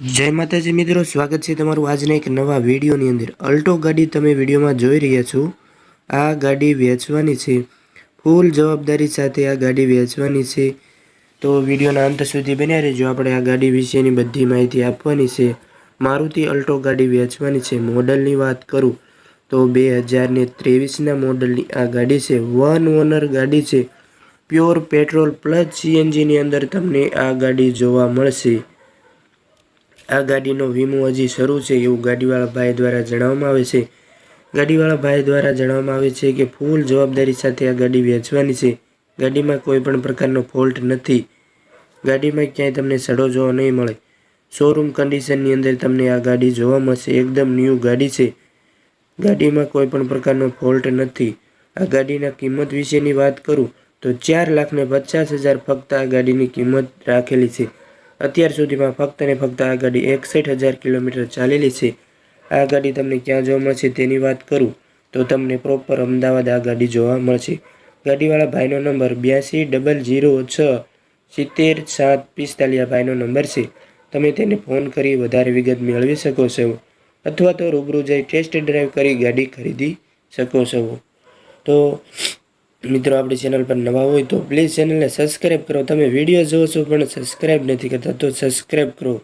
જય માતાજી મિત્રો, સ્વાગત છે તમારું આજના એક નવા વિડીયોની અંદર. અલ્ટો ગાડી તમે વિડીયોમાં જોઈ રહ્યા છો. આ ગાડી વેચવાની છે. ફૂલ જવાબદારી સાથે આ ગાડી વેચવાની છે. તો વિડીયોના અંત સુધી બન્યા રહેજો. આપણે આ ગાડી વિશેની બધી માહિતી આપવાની છે. મારુતિ અલ્ટો ગાડી વેચવાની છે. મોડલની વાત કરું તો બે હજારને ત્રેવીસના મોડલની આ ગાડી છે. વન ઓનર ગાડી છે. પ્યોર પેટ્રોલ પ્લસ સીએનજીની અંદર તમને આ ગાડી જોવા મળશે. આ ગાડીનો વીમો હજી શરૂ છે એવું ગાડીવાળા ભાઈ દ્વારા જણાવવામાં આવે છે. ગાડીવાળા ભાઈ દ્વારા જણાવવામાં આવે છે કે ફૂલ જવાબદારી સાથે આ ગાડી વેચવાની છે. ગાડીમાં કોઈ પણ પ્રકારનો ફોલ્ટ નથી. ગાડીમાં ક્યાંય તમને સડો જોવા નહીં મળે. શોરૂમ કન્ડિશનની અંદર તમને આ ગાડી જોવા મળશે. એકદમ ન્યૂ ગાડી છે. ગાડીમાં કોઈ પણ પ્રકારનો ફોલ્ટ નથી. આ ગાડીના કિંમત વિશેની વાત કરું તો ચાર લાખને પચાસ હજાર ફક્ત આ ગાડીની કિંમત રાખેલી છે. અત્યાર સુધીમાં ફક્ત ને ફક્ત આ ગાડી એકસઠ હજાર કિલોમીટર ચાલેલી છે. આ ગાડી તમને ક્યાં જોવા મળશે તેની વાત કરું તો તમને પ્રોપર અમદાવાદ આ ગાડી જોવા મળશે. ગાડીવાળા ભાઈનો નંબર બ્યાસી ડબલ જીરો છ સિત્તેર સાત પિસ્તાલીસ ભાઈનો નંબર છે. તમે તેને ફોન કરી વધારે વિગત મેળવી શકો છો અથવા તો રૂબરૂ જઈ ટેસ્ટ ડ્રાઈવ કરી ગાડી ખરીદી શકો છો. તો મિત્રો, આપણી ચેનલ પર નવા હોય તો પ્લીઝ ચેનલને સબસ્ક્રાઈબ કરો. તમે વીડિયો જોવો છો પણ સબસ્ક્રાઈબ નથી કરતા, તો સબસ્ક્રાઈબ કરો.